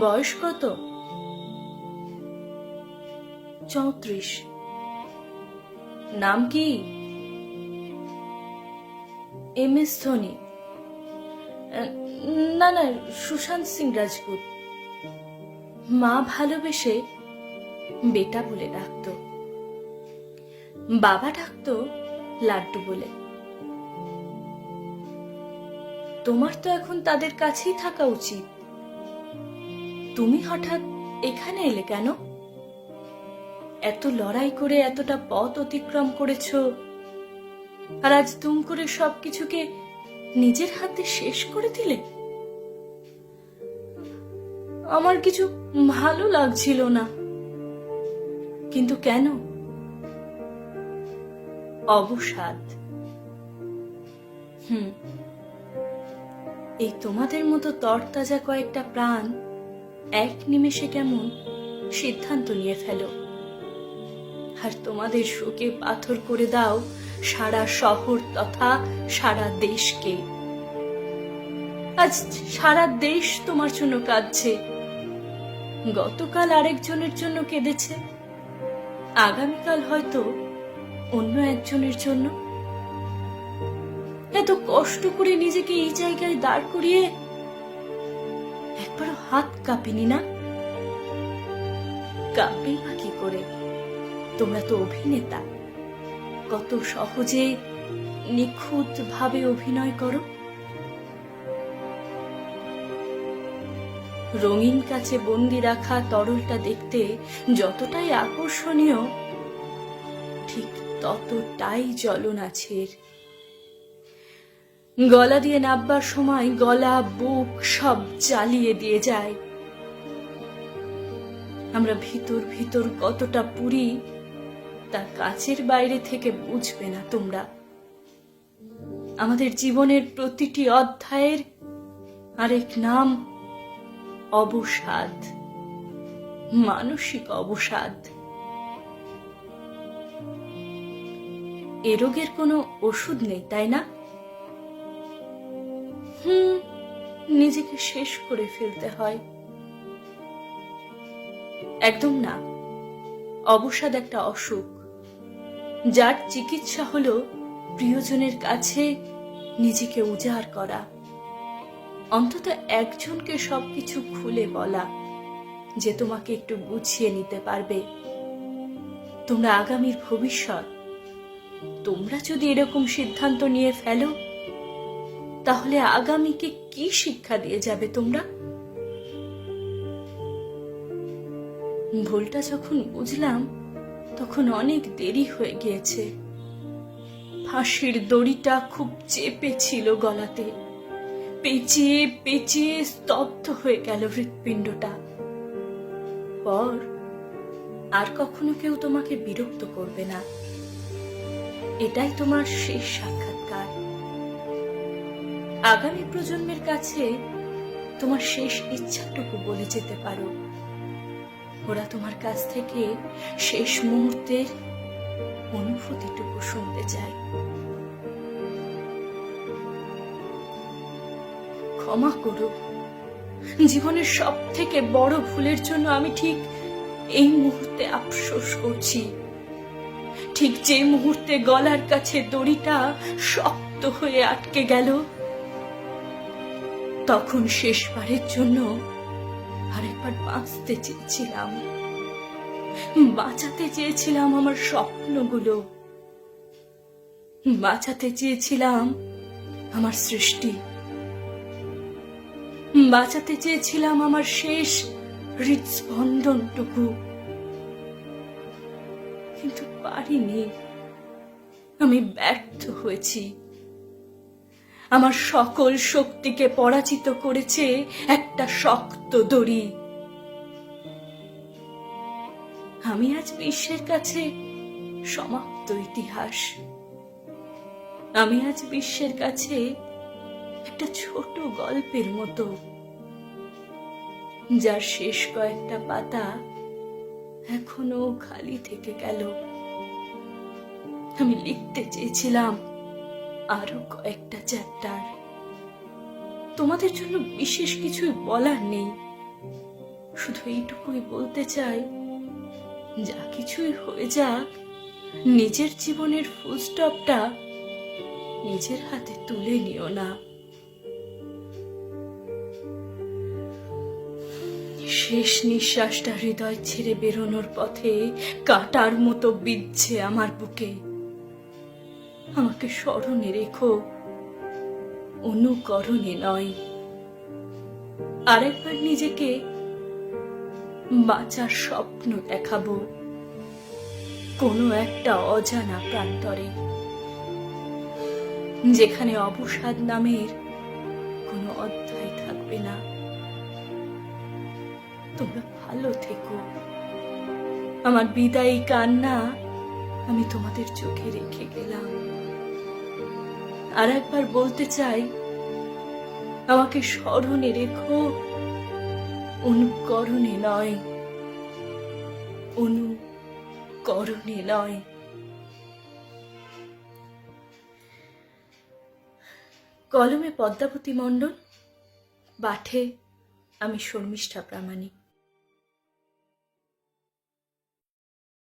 বয়স কত? চৌত্রিশ। নাম কি? M S Dhoni. না না, সুশান্ত সিং রাজপুত। মা ভালোবেসে বেটা বলে ডাকতো। বাবা ডাকতো লাড্ডু বলে। তোমার তো এখন তাদের কাছেই থাকা উচিত। তুমি হঠাৎ এখানে এলে কেন? এত লড়াই করে এতটা পথ অতিক্রম করেছ। আর আজ তুম করে সবকিছুকে নিজের হাতে শেষ করে দিলে? আমার কিছু ভালো লাগছিল না। কিন্তু কেন? অবসাদ। হুম। এই তোমাদের মতো তরতাজা কয়েকটা প্রাণ এক নিমেষে কেমন সিদ্ধান্ত নিয়ে ফেলো। আর তোমাদের শোকে পাথর করে দাও সারা শহর তথা সারা দেশকে। আজ সারা দেশ তোমার জন্য কাঁদছে। গতকাল আরেকজনের জন্য কেঁদেছে। আগামীকাল হয়তো অন্য একজনের জন্য। এত কষ্ট করে নিজেকে এই জায়গায় দাঁড় করিয়ে হাত কাঁপেনি না? কাঁপেই বা কি করে? তোমরা তো অভিনেতা। কত সহজে নিখুঁত ভাবে অভিনয় করো। রঙিন কাছে বন্দি রাখা তরলটা দেখতে যতটাই আকর্ষণীয়, ঠিক ততটাই জ্বলন আছে। গলা দিয়ে নাববার সময় গলা, বুক সব জ্বালিয়ে দিয়ে যায়। আমরা ভিতর ভিতর কতটা পুরি, তা কাছের বাইরে থেকে বুঝবে না তোমরা। আমাদের জীবনের প্রতিটি অধ্যায়ের আরেক নাম, অবসাদ, মানসিক অবসাদ। এ রোগের কোনো ওষুধ নেই, তাই না? হুম, নিজেকে শেষ করে ফেলতে হয়। একদম না, অবসাদ একটা অসুখ। যার চিকিৎসা হলো প্রিয়জনের কাছে নিজেকে উজাড় করা। অন্তত একজনকে সবকিছু খুলে বলা যে তোমাকে একটু গুছিয়ে নিতে পারবে। তোমরা আগামীর ভবিষ্যৎ, তোমরা যদি এরকম সিদ্ধান্ত নিয়ে ফেলো তাহলে আগামীকে কি শিক্ষা দিয়ে যাবে তোমরা? ভুলটা যখন বুঝলাম, তখন অনেক দেরি হয়ে গিয়েছে। ফাঁসির দড়িটা খুব চেপে ছিল গলাতে। পেঁচিয়ে পেঁচিয়ে স্তব্ধ হয়ে গেল হৃৎপিণ্ডটা। পর আর কখনো কেউ তোমাকে বিরক্ত করবে না। এটাই তোমার শেষ সাক্ষাৎকার আগামী প্রজন্মের কাছে তোমার শেষ ইচ্ছাটুকু বলে যেতে পারো। ওরা তোমার কাছ থেকে শেষ মুহূর্তের অনুভূতিটুকু শুনতে চায়। ক্ষমা করো। জীবনের সব থেকে বড় ভুলের জন্য আমি ঠিক এই মুহূর্তে আফসোস করছি। ঠিক যে মুহূর্তে গলার কাছে দড়িটা শক্ত হয়ে আটকে গেল তখন শেষবারের জন্য আরেকবার বাঁচতে চেয়েছিলাম। বাঁচাতে চেয়েছিলাম আমার স্বপ্নগুলো। বাঁচাতে চেয়েছিলাম আমার সৃষ্টি। বাঁচাতে চেয়েছিলাম আমার শেষ হৃদস্পন্দনটুকু কিন্তু পারিনি। আমি ব্যর্থ হয়েছি। আমার সকল শক্তিকে পরাজিত করেছে একটা শক্ত দড়ি। আমি আজ বিশ্বের কাছে সমাপ্ত ইতিহাস। আমি আজ বিশ্বের কাছে একটা ছোট গল্পের মতো, যার শেষ কয়েকটা পাতা এখনও খালি থেকে গেল। আমি লিখতে চেয়েছিলাম আরও কয়েকটা চ্যাপ্টার তোমাদের জন্য বিশেষ কিছুই বলার নেই। শুধু এইটুকুই বলতে চাই, যা কিছুই হয়ে যাক, নিজের জীবনের ফুল স্টপটা নিজের হাতে তুলে নিও না। শেষ নিঃশ্বাসটা হৃদয় ছেড়ে বেরোনোর পথে কাটার মতো বিচ্ছে আমার বুকে। আমাকে স্মরণে রেখো। অনুকরণে নয়। আরেকবার নিজেকে বাঁচার স্বপ্ন দেখাবো। কোনো একটা অজানা প্রান্তরে। যেখানে অবসাদ নামের কোনো অধ্যায় থাকবে না। তোমরা ভালো থেকো। আমার বিদায়ী কান্না আমি তোমাদের চোখে রেখে গেলাম। আর একবার বলতে চাই, আমাকে স্মরণে রেখো, অনুকরণে নয় অনুকরণে নয়। কলমে পদ্মাবতী মণ্ডল, পাঠে আমি শর্মিষ্ঠা প্রামাণিক।